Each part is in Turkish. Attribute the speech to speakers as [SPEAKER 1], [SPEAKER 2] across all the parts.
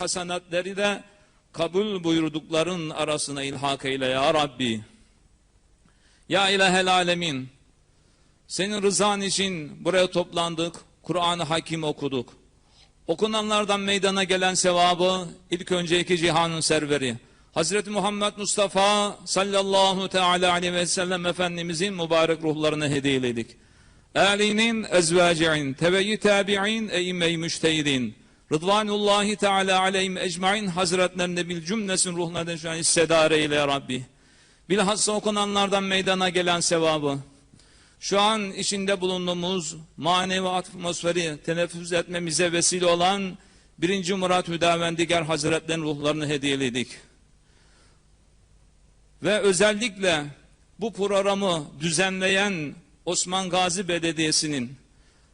[SPEAKER 1] hasenatleri de kabul buyurdukların arasına ilhak eyle ya Rabbi. Ya ilahel alemin. Senin rızan için buraya toplandık. Kur'an-ı Hakim okuduk. Okunanlardan meydana gelen sevabı ilk önce iki cihanın serveri. Hazreti Muhammed Mustafa sallallahu teala aleyhi ve sellem Efendimizin mübarek ruhlarını hediyeledik. Âlinin, ezvâci'in, tebeyyi tabi'in, eyyime-i müştehidin. Rıdvanullahi Teala aleyhim ecmain hazretlerinde bil cümlesin şu an hissedar eyle ya Rabbi. Bilhassa okunanlardan meydana gelen sevabı, şu an içinde bulunduğumuz manevi atmosferi teneffüs etmemize vesile olan 1. Murat Hüdavendigar Hazretlerinin ruhlarını hediyeledik. Ve özellikle bu programı düzenleyen Osman Gazi Belediyesi'nin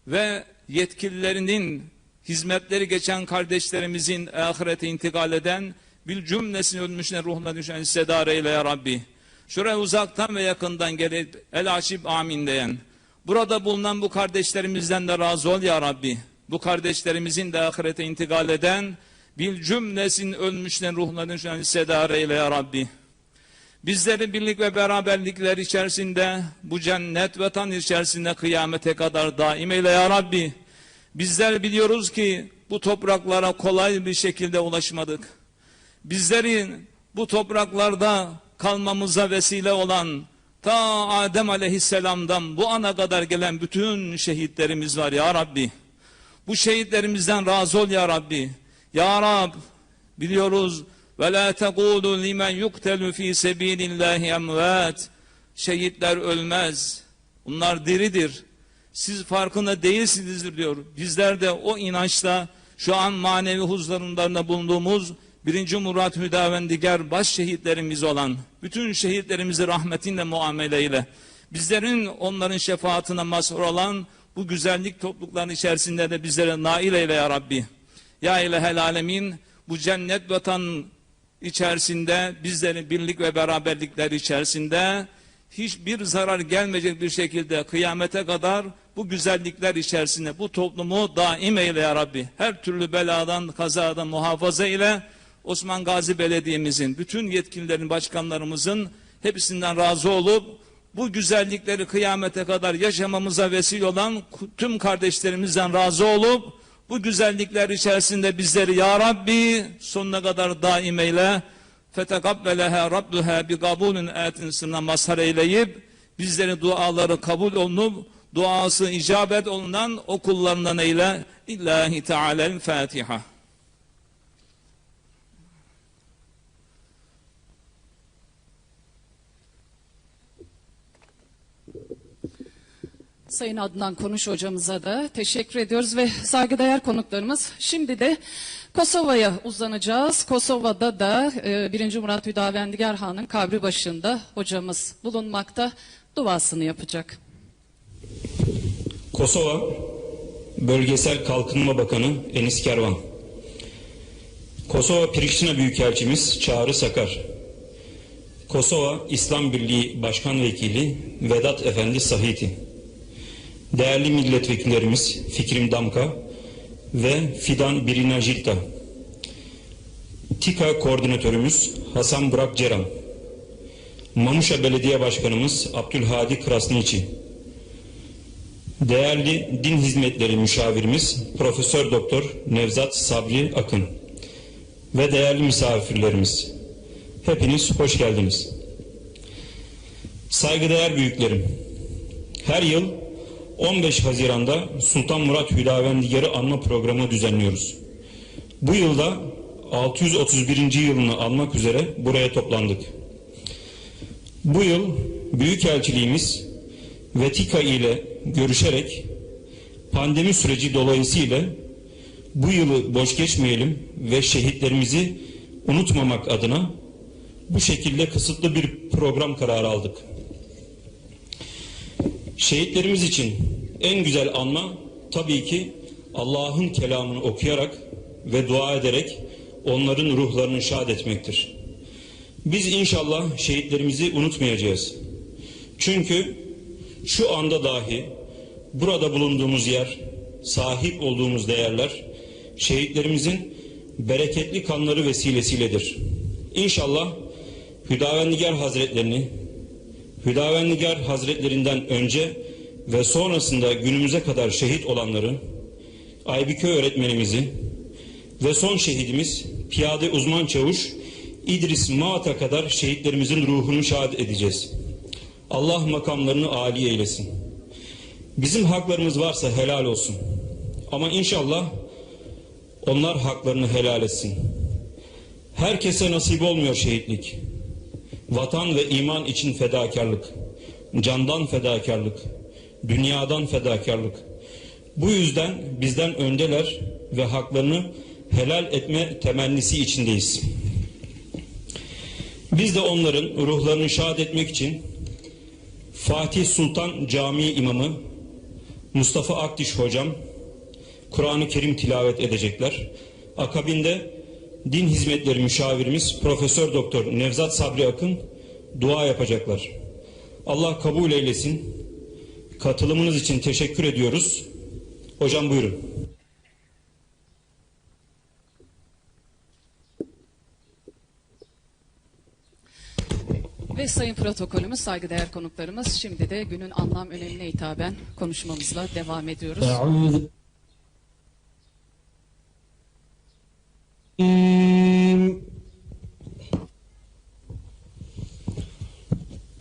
[SPEAKER 1] ve yetkililerinin hizmetleri geçen kardeşlerimizin ahirete intikal eden bil cümlesini ölmüşler ruhuna düşen hissedar eyle ya Rabbi. Şuraya uzaktan ve yakından gelip el açıp amin diyen. Burada bulunan bu kardeşlerimizden de razı ol ya Rabbi. Bu kardeşlerimizin de ahirete intikal eden bil cümlesin ölmüşlerin ruhuna düşen hissedar eyle ya Rabbi. Bizleri birlik ve beraberlikler içerisinde bu cennet vatan içerisinde kıyamete kadar daim eyle ya Rabbi. Bizler biliyoruz ki bu topraklara kolay bir şekilde ulaşmadık. Bizlerin bu topraklarda kalmamıza vesile olan ta Adem aleyhisselamdan bu ana kadar gelen bütün şehitlerimiz var ya Rabbi. Bu şehitlerimizden razı ol ya Rabbi. Ya Rab biliyoruz ve la tekulu limen yuktelu fi sebilillahi emvat. Şehitler ölmez. Bunlar diridir. Siz farkında değilsinizdir diyor. Bizler de o inançla şu an manevi huzurlarında bulunduğumuz birinci Murat Hüdavendigar baş şehitlerimiz olan bütün şehitlerimizi rahmetinle muameleyle bizlerin onların şefaatine mazhur olan bu güzellik toplulukların içerisinde de bizlere nail eyle ya Rabbi. Ya ilahel alemin bu cennet vatan içerisinde bizlerin birlik ve beraberlikler içerisinde hiçbir zarar gelmeyecek bir şekilde kıyamete kadar bu güzellikler içerisinde bu toplumu daim eyle ya Rabbi. Her türlü beladan, kazadan muhafaza ile Osman Gazi Belediye'mizin, bütün yetkililerin, başkanlarımızın hepsinden razı olup bu güzellikleri kıyamete kadar yaşamamıza vesile olan tüm kardeşlerimizden razı olup bu güzellikler içerisinde bizleri ya Rabbi sonuna kadar daim eyle. Fetekabbeleha Rabbuha bi kabulün sırrına mazhar eyleyip bizlerin duaları kabul olunup duası icabet olunan o kullarından eyle. İllahi Teala'l Fatiha.
[SPEAKER 2] Sayın Adnan Konuş hocamıza da teşekkür ediyoruz ve saygıdeğer konuklarımız. Şimdi de Kosova'ya uzanacağız. Kosova'da da e, 1. Murat Hüdavendigar Han'ın kabri başında hocamız bulunmakta duasını yapacak.
[SPEAKER 3] Kosova Bölgesel Kalkınma Bakanı Enis Kervan Kosova Priştina Büyükelçimiz Çağrı Sakar Kosova İslam Birliği Başkan Vekili Vedat Efendi Sahiti Değerli milletvekillerimiz Fikrim Damka ve Fidan Birina Jilta TİKA Koordinatörümüz Hasan Burak Ceran Mamuşa Belediye Başkanımız Abdülhadi Krasniçi Değerli din hizmetleri müşavirimiz Profesör Doktor Nevzat Sabri Akın ve değerli misafirlerimiz hepiniz hoş geldiniz. Saygıdeğer büyüklerim, her yıl 15 Haziran'da Sultan Murat Hüdavendigar'ı anma programı düzenliyoruz. Bu yılda 631. yılını almak üzere buraya toplandık. Bu yıl Büyükelçiliğimiz Vetika ile görüşerek pandemi süreci dolayısıyla bu yılı boş geçmeyelim ve şehitlerimizi unutmamak adına bu şekilde kısıtlı bir program kararı aldık. Şehitlerimiz için en güzel anma tabii ki Allah'ın kelamını okuyarak ve dua ederek onların ruhlarını şad etmektir. Biz inşallah şehitlerimizi unutmayacağız. Çünkü şu anda dahi burada bulunduğumuz yer, sahip olduğumuz değerler şehitlerimizin bereketli kanları vesilesiledir. İnşallah Hüdavendigar Hazretlerini Hüdavendigar Hazretlerinden önce ve sonrasında günümüze kadar şehit olanları Aybüke öğretmenimizi ve son şehidimiz Piyade Uzman Çavuş İdris Maat'a kadar şehitlerimizin ruhunu şahit edeceğiz. Allah makamlarını âli eylesin. Bizim haklarımız varsa helal olsun. Ama inşallah onlar haklarını helal etsin. Herkese nasip olmuyor şehitlik. Vatan ve iman için fedakarlık, candan fedakarlık, dünyadan fedakarlık. Bu yüzden bizden öndeler ve haklarını helal etme temennisi içindeyiz. Biz de onların ruhlarını şad etmek için Fatih Sultan Camii İmamı Mustafa Akdiş Hocam Kur'an-ı Kerim tilavet edecekler. Akabinde din hizmetleri müşavirimiz Profesör Doktor Nevzat Sabri Akın dua yapacaklar. Allah kabul eylesin. Katılımınız için teşekkür ediyoruz. Hocam buyurun.
[SPEAKER 2] Ve sayın protokolümüz, saygıdeğer konuklarımız şimdi de günün anlam önemine hitaben konuşmamızla devam ediyoruz.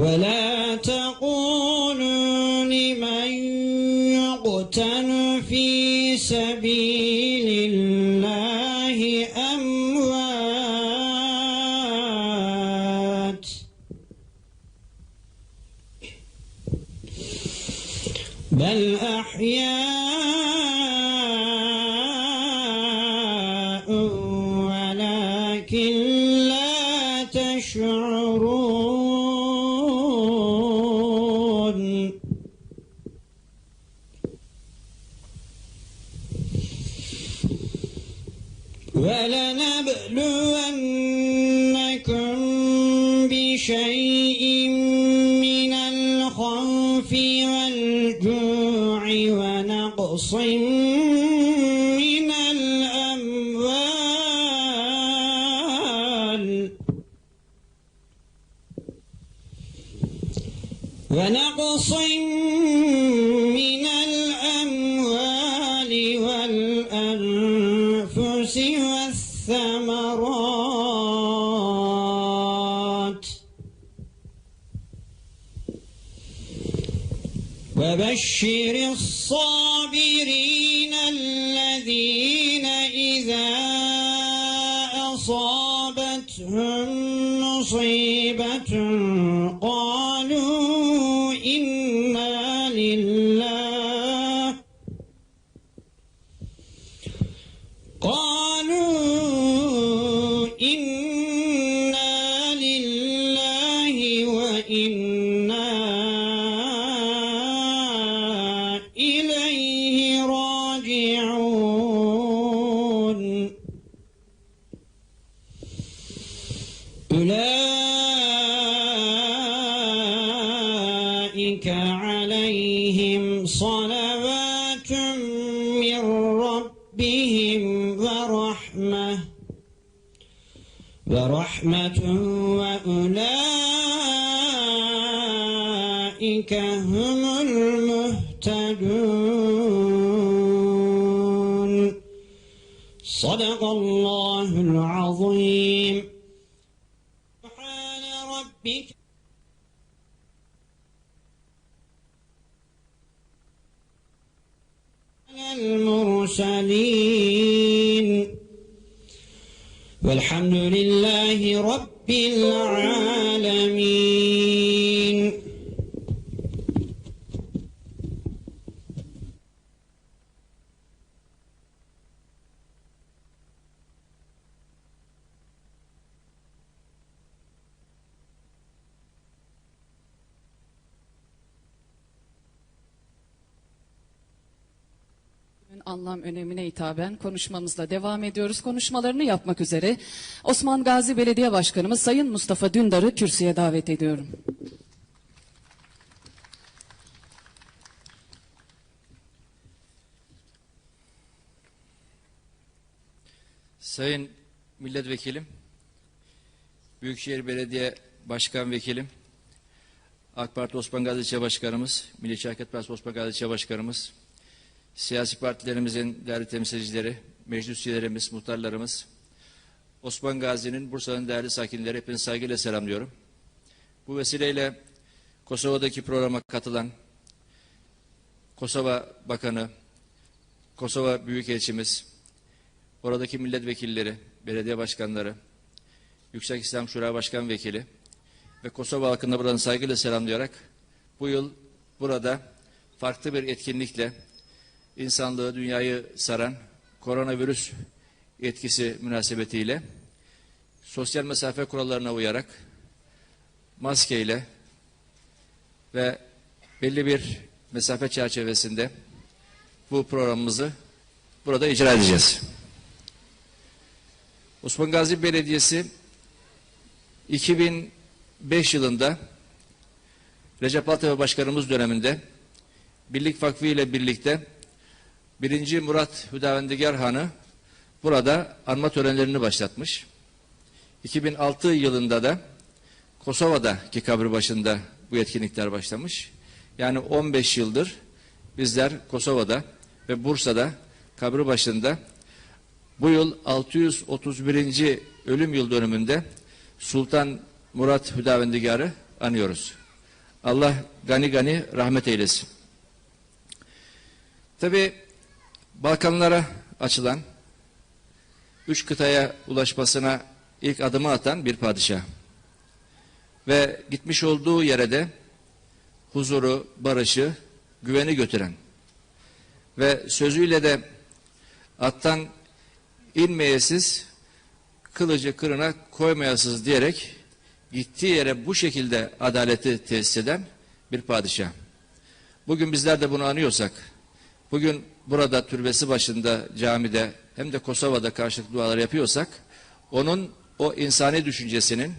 [SPEAKER 4] ولا تقولوا لمن يقتل ولنبلونكم وبشر الصابرين الذين إذا أصابتهم مصيبة راجعون أولئك عليهم صلوات من ربهم ورحمة ورحمة وأولئك هم صدق الله العظيم. سبحان ربك. المرسلين. والحمد لله رب العالمين.
[SPEAKER 2] Anlam önemine hitaben konuşmamızla devam ediyoruz. Konuşmalarını yapmak üzere Osman Gazi Belediye Başkanımız Sayın Mustafa Dündar'ı kürsüye davet ediyorum.
[SPEAKER 5] Sayın Milletvekilim, Büyükşehir Belediye Başkan Vekilim, AK Parti Osman Gazi İlçe Başkanımız, Milliyetçi Hareket Partisi Osman Gazi İlçe Başkanımız, siyasi partilerimizin değerli temsilcileri, meclis üyelerimiz, muhtarlarımız, Osman Gazi'nin Bursa'nın değerli sakinleri hepinizi saygıyla selamlıyorum. Bu vesileyle Kosova'daki programa katılan Kosova Bakanı, Kosova Büyükelçimiz, oradaki milletvekilleri, belediye başkanları, Yüksek İslam Şura Başkan Vekili ve Kosova halkını buradan saygıyla selamlayarak bu yıl burada farklı bir etkinlikle insanlığı, dünyayı saran koronavirüs etkisi münasebetiyle sosyal mesafe kurallarına uyarak maskeyle ve belli bir mesafe çerçevesinde bu programımızı burada icra edeceğiz. Osman Gazi Belediyesi 2005 yılında Recep Altepe Başkanımız döneminde Birlik Vakfı ile birlikte 1. Murat Hüdavendigar Han'ı burada anma törenlerini başlatmış. 2006 yılında da Kosova'daki kabri başında bu etkinlikler başlamış. Yani 15 yıldır bizler Kosova'da ve Bursa'da kabri başında bu yıl 631. ölüm yıl dönümünde Sultan Murat Hüdavendigar'ı anıyoruz. Allah gani gani rahmet eylesin. Tabi Balkanlara açılan üç kıtaya ulaşmasına ilk adımı atan bir padişah. Ve gitmiş olduğu yere de huzuru, barışı, güveni götüren ve sözüyle de attan inmeyesiz, kılıcı kırına koymayasız diyerek gittiği yere bu şekilde adaleti tesis eden bir padişah. Bugün bizler de bunu anıyorsak, bugün burada türbesi başında camide hem de Kosova'da karşılıklı dualar yapıyorsak, onun o insani düşüncesinin,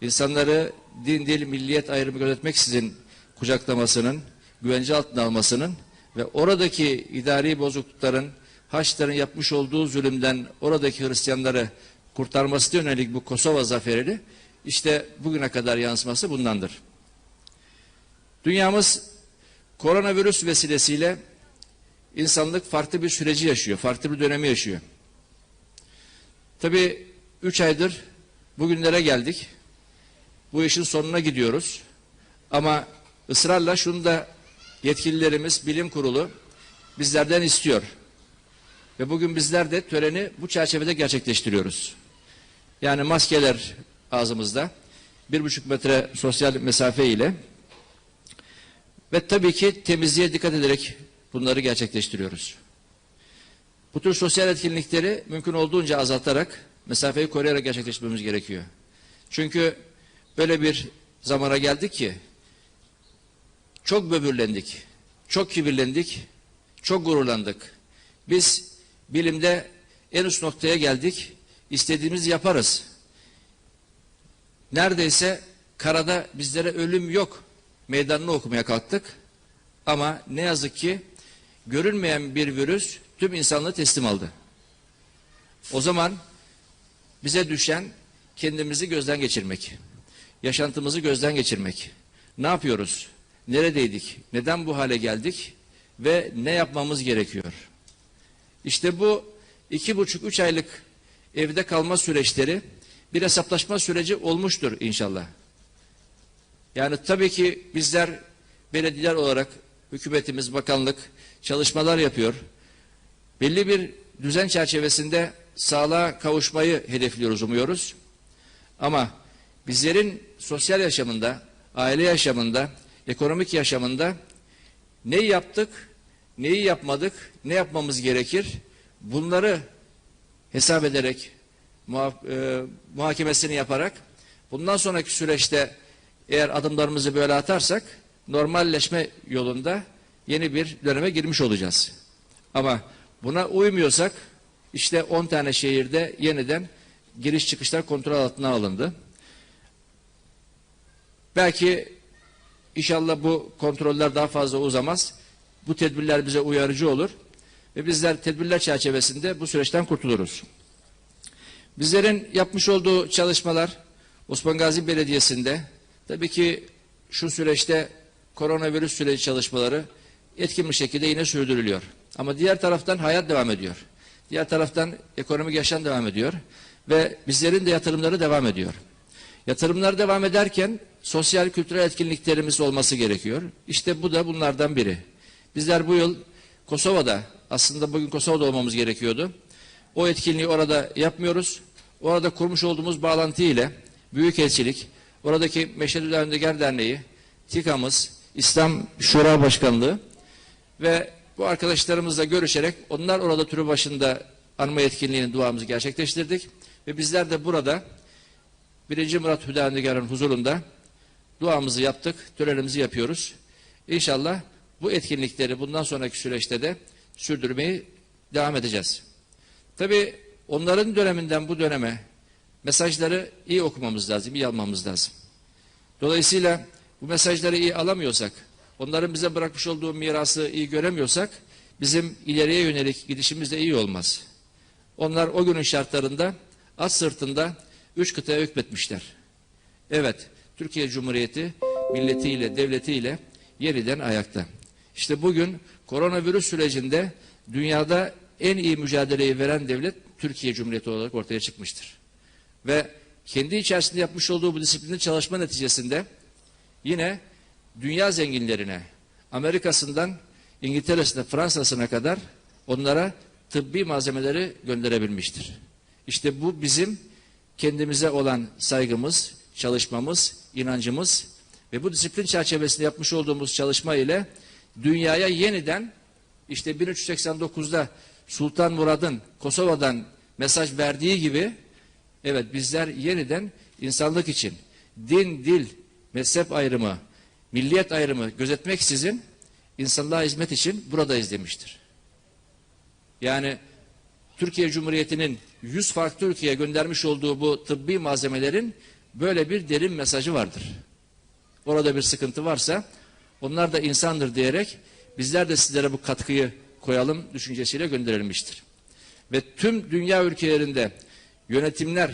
[SPEAKER 5] insanları din, dil, milliyet ayrımı gözetmeksizin kucaklamasının, güvence altına almasının ve oradaki idari bozuklukların Haçlıların yapmış olduğu zulümden oradaki Hristiyanları kurtarması yönelik bu Kosova zaferini işte bugüne kadar yansıması bundandır. Dünyamız koronavirüs vesilesiyle insanlık farklı bir süreci yaşıyor, farklı bir dönemi yaşıyor. Tabi üç aydır bugünlere geldik. Bu işin sonuna gidiyoruz. Ama ısrarla şunu da yetkililerimiz, bilim kurulu bizlerden istiyor. Ve bugün bizler de töreni bu çerçevede gerçekleştiriyoruz. Yani maskeler ağzımızda, bir buçuk metre sosyal mesafe ile ve tabii ki temizliğe dikkat ederek bunları gerçekleştiriyoruz. Bu tür sosyal etkinlikleri mümkün olduğunca azaltarak, mesafeyi koruyarak gerçekleştirmemiz gerekiyor. Çünkü böyle bir zamana geldik ki, çok böbürlendik, çok kibirlendik, çok gururlandık. Biz bilimde en üst noktaya geldik. İstediğimizi yaparız. Neredeyse karada bizlere ölüm yok meydanını okumaya kalktık. Ama ne yazık ki görünmeyen bir virüs tüm insanlığı teslim aldı. O zaman bize düşen kendimizi gözden geçirmek. Yaşantımızı gözden geçirmek. Ne yapıyoruz? Neredeydik? Neden bu hale geldik? Ve ne yapmamız gerekiyor? İşte bu iki buçuk üç aylık evde kalma süreçleri bir hesaplaşma süreci olmuştur inşallah. Yani tabii ki bizler belediyeler olarak hükümetimiz, bakanlık çalışmalar yapıyor. belli bir düzen çerçevesinde sağlığa kavuşmayı hedefliyoruz, umuyoruz. Ama bizlerin sosyal yaşamında, aile yaşamında, ekonomik yaşamında neyi yaptık, neyi yapmadık, ne yapmamız gerekir? Bunları hesap ederek, muha- e, muhakemesini yaparak bundan sonraki süreçte eğer adımlarımızı böyle atarsak normalleşme yolunda yeni bir döneme girmiş olacağız. Ama buna uymuyorsak işte 10 tane şehirde yeniden giriş çıkışlar kontrol altına alındı. Belki inşallah bu kontroller daha fazla uzamaz. Bu tedbirler bize uyarıcı olur ve bizler tedbirler çerçevesinde bu süreçten kurtuluruz. Bizlerin yapmış olduğu çalışmalar Osman Gazi Belediyesi'nde tabii ki şu süreçte koronavirüs süreci çalışmaları etkin bir şekilde yine sürdürülüyor. Ama diğer taraftan hayat devam ediyor. Diğer taraftan ekonomik yaşam devam ediyor ve bizlerin de yatırımları devam ediyor. Yatırımlar devam ederken sosyal kültürel etkinliklerimiz olması gerekiyor. İşte bu da bunlardan biri. Bizler bu yıl Kosova'da aslında bugün Kosova'da olmamız gerekiyordu. O etkinliği orada yapmıyoruz. Orada kurmuş olduğumuz bağlantı ile Büyükelçilik, oradaki Meşhedül Öndegar Derneği, TİKA'mız, İslam Şura Başkanlığı ve bu arkadaşlarımızla görüşerek onlar orada türü başında anma etkinliğinin duamızı gerçekleştirdik. Ve bizler de burada 1. Murat Hüdavendigar'ın huzurunda duamızı yaptık, törenimizi yapıyoruz. İnşallah bu etkinlikleri bundan sonraki süreçte de sürdürmeyi devam edeceğiz. Tabii onların döneminden bu döneme mesajları iyi okumamız lazım, iyi almamız lazım. Dolayısıyla bu mesajları iyi alamıyorsak, onların bize bırakmış olduğu mirası iyi göremiyorsak, bizim ileriye yönelik gidişimiz de iyi olmaz. Onlar o günün şartlarında at sırtında üç kıtaya hükmetmişler. Evet, Türkiye Cumhuriyeti milletiyle, devletiyle yeniden ayakta. İşte bugün koronavirüs sürecinde dünyada en iyi mücadeleyi veren devlet Türkiye Cumhuriyeti olarak ortaya çıkmıştır. Ve kendi içerisinde yapmış olduğu bu disiplinli çalışma neticesinde yine dünya zenginlerine, Amerika'sından İngiltere'sine, Fransa'sına kadar onlara tıbbi malzemeleri gönderebilmiştir. İşte bu bizim kendimize olan saygımız, çalışmamız, inancımız ve bu disiplin çerçevesinde yapmış olduğumuz çalışma ile dünyaya yeniden işte 1389'da Sultan Murad'ın Kosova'dan mesaj verdiği gibi evet bizler yeniden insanlık için din, dil, mezhep ayrımı, milliyet ayrımı gözetmeksizin insanlığa hizmet için buradayız demiştir. Yani Türkiye Cumhuriyeti'nin 100 farklı ülkeye göndermiş olduğu bu tıbbi malzemelerin böyle bir derin mesajı vardır. Orada bir sıkıntı varsa onlar da insandır diyerek bizler de sizlere bu katkıyı koyalım düşüncesiyle gönderilmiştir. Ve tüm dünya ülkelerinde yönetimler,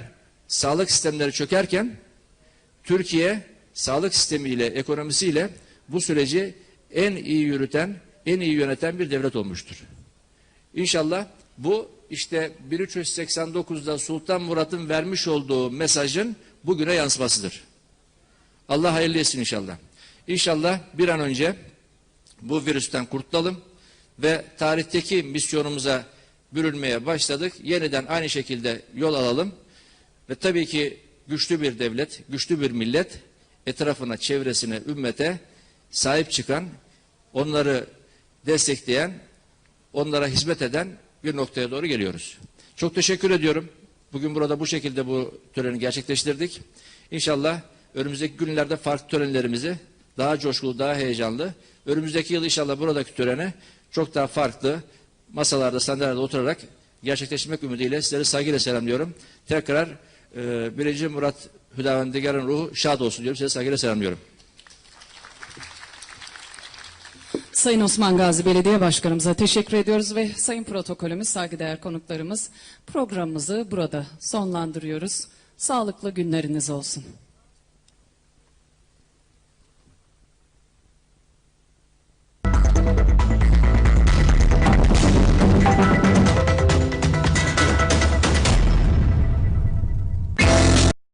[SPEAKER 5] sağlık sistemleri çökerken Türkiye sağlık sistemiyle, ekonomisiyle bu süreci en iyi yürüten, en iyi yöneten bir devlet olmuştur. İnşallah bu işte 1389'da Sultan Murat'ın vermiş olduğu mesajın bugüne yansımasıdır. Allah hayırlı etsin inşallah. İnşallah bir an önce bu virüsten kurtulalım ve tarihteki misyonumuza bürünmeye başladık. Yeniden aynı şekilde yol alalım ve tabii ki güçlü bir devlet, güçlü bir millet etrafına, çevresine, ümmete sahip çıkan, onları destekleyen, onlara hizmet eden bir noktaya doğru geliyoruz. Çok teşekkür ediyorum. Bugün burada bu şekilde bu töreni gerçekleştirdik. İnşallah önümüzdeki günlerde farklı törenlerimizi daha coşkulu, daha heyecanlı, önümüzdeki yıl inşallah buradaki töreni çok daha farklı masalarda, sandalyelerde oturarak gerçekleştirmek ümidiyle sizleri saygıyla selamlıyorum. Tekrar e, 1. Murat Hüdavendigar'ın ruhu şad olsun diyorum. Size saygıyla selamlıyorum.
[SPEAKER 2] Sayın Osman Gazi Belediye Başkanımıza teşekkür ediyoruz ve sayın protokolümüz, saygıdeğer konuklarımız programımızı burada sonlandırıyoruz. Sağlıklı günleriniz olsun.